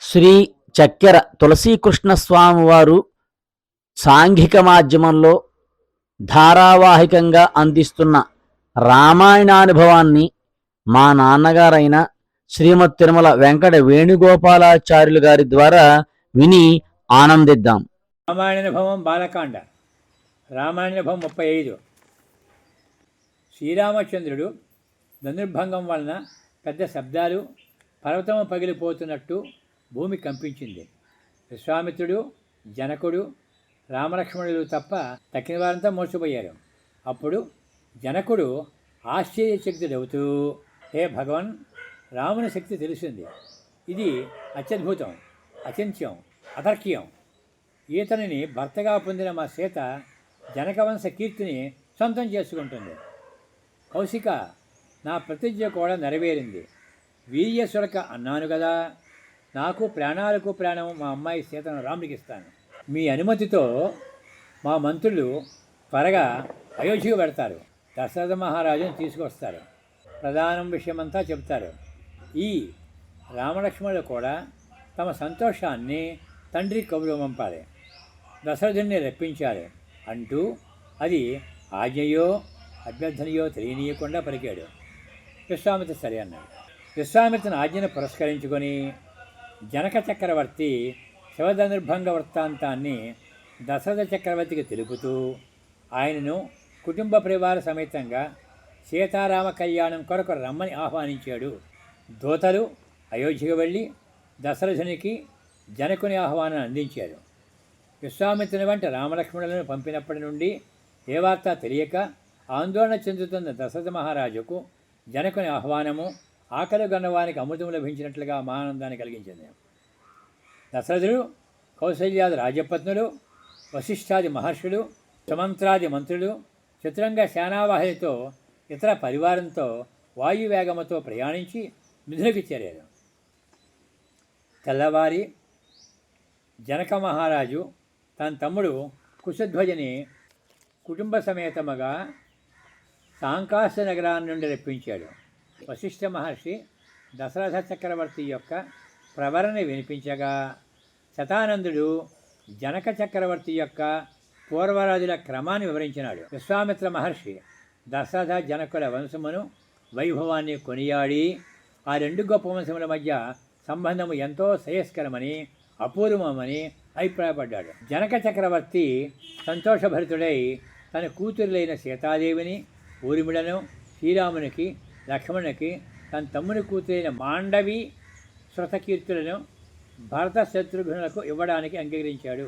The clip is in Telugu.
శ్రీ చక్కెర తులసీకృష్ణ స్వామివారు సాంఘిక మాధ్యమంలో ధారావాహికంగా అందిస్తున్న రామాయణానుభవాన్ని మా నాన్నగారైన శ్రీమతి తిరుమల వెంకట వేణుగోపాలాచార్యులు గారి ద్వారా విని ఆనందిద్దాం. రామాయణానుభవం బాలకాండ. రామాయణభవం ముప్పై ఐదు. శ్రీరామచంద్రుడు ధనుర్భంగం వలన పెద్ద శబ్దాలు పర్వతము పగిలిపోతున్నట్టు భూమి కంపించింది. విశ్వామిత్రుడు జనకుడు రామలక్ష్మణులు తప్ప తక్కిన వారంతా మోసపోయారు. అప్పుడు జనకుడు ఆశ్చర్యశక్తుడవుతూ హే భగవన్ రాముని శక్తి తెలిసింది ఇది అత్యద్భుతం అచింత్యం అతర్క్యం. ఈతనిని భర్తగా పొందిన మా సీత జనకవంశ కీర్తిని సొంతం చేసుకుంటుంది. కౌశిక నా ప్రతిజ్ఞ కూడా నెరవేరింది. వీర్యసురక అన్నాను కదా నాకు ప్రాణాలకు ప్రాణం మా అమ్మాయి సీతను రాముడికి ఇస్తాను మీ అనుమతితో మా మంత్రులు త్వరగా అయోధ్యకు పెడతారు దశరథ మహారాజును తీసుకొస్తారు. ప్రధానం విషయమంతా చెప్తారు ఈ రామలక్ష్మణులు కూడా తమ సంతోషాన్ని తండ్రి కబురు పంపాలి. దశరథుడిని రప్పించాలి అంటూ అది ఆజ్ఞయో అభ్యర్థనయో తెలియనీయకుండా పలికాడు. విశ్వామిత్ర సరే అన్నాడు. విశ్వామిత్రుని ఆజ్ఞను పురస్కరించుకొని జనక చక్రవర్తి శివధనుర్భంగ వృత్తాంతాన్ని దశరథ చక్రవర్తికి తెలుపుతూ ఆయనను కుటుంబ పరివార సమేతంగా సీతారామ కళ్యాణం కొరకు రమ్మని ఆహ్వానించాడు. దూతలు అయోధ్యకు వెళ్ళి దశరథునికి జనకుని ఆహ్వానం అందించారు. విశ్వామిత్రుని వంటి రామలక్ష్మణులను పంపినప్పటి నుండి ఏ వార్త తెలియక ఆందోళన చెందుతున్న దశరథ మహారాజుకు జనకుని ఆహ్వానము ఆకలి గన్నవానికి అమృతం లభించినట్లుగా మహానందాన్ని కలిగించింది. దశరథుడు కౌశల్యాది రాజపత్నులు వశిష్ఠాది మహర్షులు సుమంత్రాది మంత్రులు చతురంగ సేనావాహినితో ఇతర పరివారంతో వాయువేగముతో ప్రయాణించి మిథునకి చేరారు. తెల్లవారి జనక మహారాజు తన తమ్ముడు కుశధ్వజని కుటుంబ సమేతముగా సాంకాశ నగరాన్ని నుండి రప్పించాడు. వశిష్ఠ మహర్షి దశరథ చక్రవర్తి యొక్క ప్రవరణ వినిపించగా శతానందుడు జనక చక్రవర్తి యొక్క పూర్వరాజుల క్రమాన్ని వివరించినాడు. విశ్వామిత్ర మహర్షి దశరథ జనకుల వంశమును వైభవాన్ని కొనియాడి ఆ రెండు గొప్ప వంశముల మధ్య సంబంధము ఎంతో శ్రేయస్కరమని అపూర్వమని అభిప్రాయపడ్డాడు. జనక చక్రవర్తి సంతోషభరితుడై తన కూతురులైన సీతాదేవిని ఊరిమిడను శ్రీరామునికి లక్ష్మణునికి తన తమ్ముని కూతురైన మాండవి శ్రతకీర్తులను భరత శత్రుఘ్నులకు ఇవ్వడానికి అంగీకరించాడు.